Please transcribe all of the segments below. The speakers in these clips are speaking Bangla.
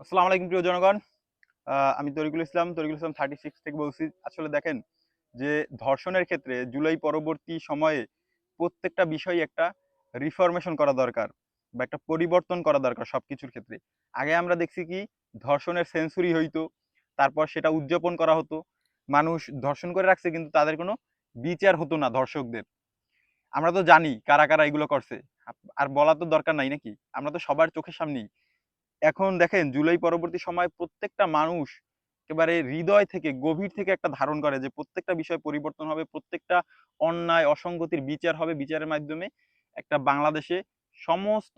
আসসালামু আলাইকুম, প্রিয় জনগণ। আমি তরিকুল ইসলাম তরিকুল ইসলাম থার্টি সিক্স থেকে বলছি। আসলে দেখেন যে ধর্ষণের ক্ষেত্রে জুলাই পরবর্তী সময়ে প্রত্যেকটা বিষয় একটা রিফরমেশন করা দরকার বা একটা পরিবর্তন করা দরকার সব কিছুর ক্ষেত্রে। আগে আমরা দেখছি কি, ধর্ষণের সেঞ্চুরি হইতো, তারপর সেটা উদযাপন করা হতো। মানুষ ধর্ষণ করে রাখছে, কিন্তু তাদের কোনো বিচার হতো না ধর্ষকদের। আমরা তো জানি কারা কারা এগুলো করছে। আর বলা তো দরকার নাই নাকি? আমরা তো সবার চোখের সামনেই। এখন দেখেন জুলাই পরবর্তী সময় প্রত্যেকটা মানুষ একেবারে হৃদয় থেকে, গভীর থেকে একটা ধারণ করে যে প্রত্যেকটা বিষয় পরিবর্তন হবে, প্রত্যেকটা অন্যায়, অসঙ্গতির বিচার হবে বিচারের মাধ্যমে একটা বাংলাদেশে সমস্ত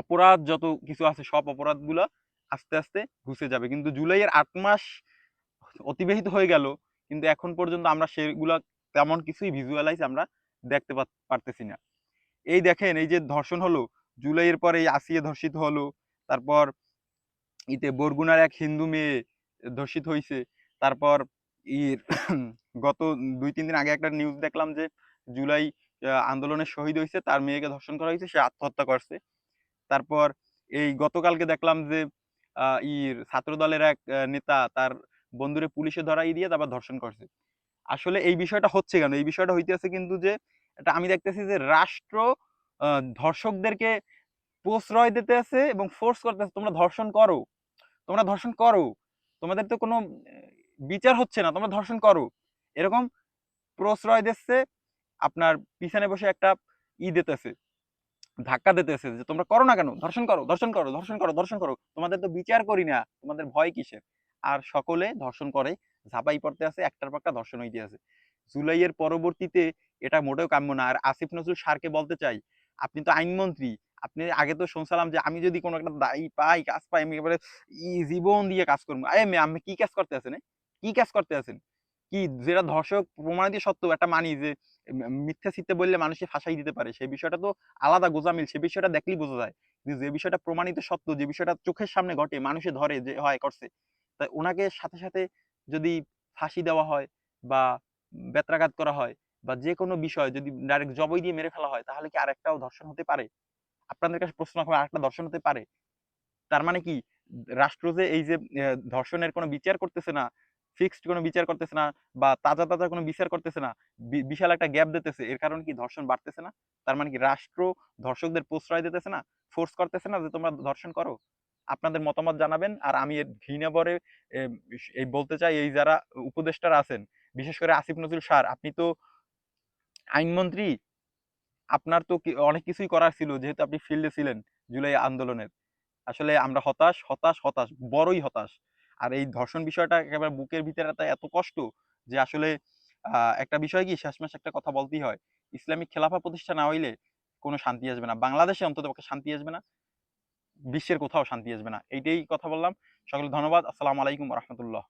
অপরাধ যত কিছু আছে সব অপরাধগুলো আস্তে আস্তে ঘুষে যাবে। কিন্তু জুলাইয়ের আট মাস অতিবাহিত হয়ে গেল, কিন্তু এখন পর্যন্ত আমরা সেগুলা তেমন কিছুই ভিজুয়ালাইজ আমরা দেখতে পারতেছি না। এই দেখেন এই যে ধর্ষণ হলো, জুলাইয়ের পরে আসিয়া ধর্ষিত হলো তারপর ইতে বরগুনার এক হিন্দু মেয়ে ধর্ষিত হয়েছে তারপর ইর গত দুই, তিন দিন আগে একটা নিউজ দেখলাম যে জুলাই আন্দোলনে শহীদ হয়েছে তার মেয়েকে ধর্ষণ করা হয়েছে সে আত্মহত্যা করছে। তারপর এই গতকালকে দেখলাম যে ইর ছাত্রদলের এক নেতা তার বন্ধুরে পুলিশে ধরাই দিয়ে তারপর ধর্ষণ করছে। আসলে এই বিষয়টা হচ্ছে কেন? এই বিষয়টা হইতেছে কিন্তু যে, এটা আমি দেখতেছি যে রাষ্ট্র ধর্ষকদেরকে প্রশ্রয় দিতে আছে এবং ফোর্স করতেছে তোমরা ধর্ষণ করো। তোমরা ধর্ষণ করো। তোমাদের তো কোনো বিচার হচ্ছে না। তোমরা ধর্ষণ করো। এরকম প্রশ্রয় দিচ্ছে। আপনার পিছনে বসে একটা ই দিতেছে। ধাক্কা দিতেছে যে, তোমরা করো না কেন? ধর্ষণ করো ধর্ষণ করো ধর্ষণ করো ধর্ষণ করো। তোমাদের তো বিচার করি না। তোমাদের ভয় কিসের? আর সকলে ধর্ষণ করে। ঝাঁপাই পড়তে আছে, একটার একটা ধর্ষণ হইতে আছে। জুলাইয়ের পরবর্তীতে এটা মোটেও কাম্য না। আর আসিফ নজরুল সারকে বলতে চাই, আপনি তো আইনমন্ত্রী। আপনি আগে তো শুনছিলাম যে আমি যদি কোনো একটা দায়ী পাই, কাজ পাই, আমি এবারে জীবন দিয়ে কাজ করব। আরে আপনি কি কাজ করতে আছেন কি কাজ করতে আছেন? কি যেটা ধর্ষক প্রমাণিত সত্য, একটা মানি যে মিথ্যা চিত্তে বললে মানুষকে ফাঁসাই দিতে পারে। সেই বিষয়টা তো আলাদা গোজামিল সে বিষয়টা দেখলেই বোঝা যায় কিন্তু যে বিষয়টা প্রমাণিত সত্য, যে বিষয়টা চোখের সামনে ঘটে, মানুষে ধরে যে, হয়, করছে। তাই ওনাকে সাথে সাথে যদি ফাঁসি দেওয়া হয় বা বেত্রাঘাত করা হয় বা যে কোনো বিষয় যদি ডাইরেক্ট জবই দিয়ে মেরে ফেলা হয়, তাহলে কি আরেকটাও ধর্ষণ হতে পারে? আপনাদের কাছে প্রশ্ন রাখব আরেকটা ধর্ষণ হতে পারে। তার মানে কি? রাষ্ট্র যে এই যে ধর্ষণের কোনো বিচার করতেছে না ফিক্সড কোনো বিচার করতেছে না বা তাজা তাজা কোনো বিচার করতেছে না বিশাল একটা গ্যাপ দিতেছে এর কারণে কি ধর্ষণ বাড়তেছে না? তার মানে কি রাষ্ট্র ধর্ষকদের প্রশ্রয় দিতেছে না ফোর্স করতেছে না যে তোমরা ধর্ষণ করো? আপনাদের মতামত জানাবেন আর আমি এর ঘৃণা এম, এই বলতে চাই এই যারা উপদেষ্টারা আছেন বিশেষ করে আসিফ নজরুল স্যার আপনি তো আইনমন্ত্রী আপনার তো অনেক কিছুই করার ছিল যেহেতু আপনি ফিল্ডে ছিলেন জুলাই আন্দোলনের। আসলে আমরা হতাশ হতাশ হতাশ, বড়ই হতাশ। আর এই ধর্ষণ বিষয়টা একেবারে বুকের ভিতরে এত কষ্ট যে আসলে একটা বিষয় কি শেষমেশ একটা কথা বলতেই হয়, ইসলামিক খেলাফা প্রতিষ্ঠা না হইলে কোনো শান্তি আসবে না। বাংলাদেশে অন্তত পক্ষে শান্তি আসবে না, বিশ্বের কোথাও শান্তি আসবে না। এইটাই কথা বললাম। সকলে ধন্যবাদ। আসসালামু আলাইকুম রহমতুল্লাহ।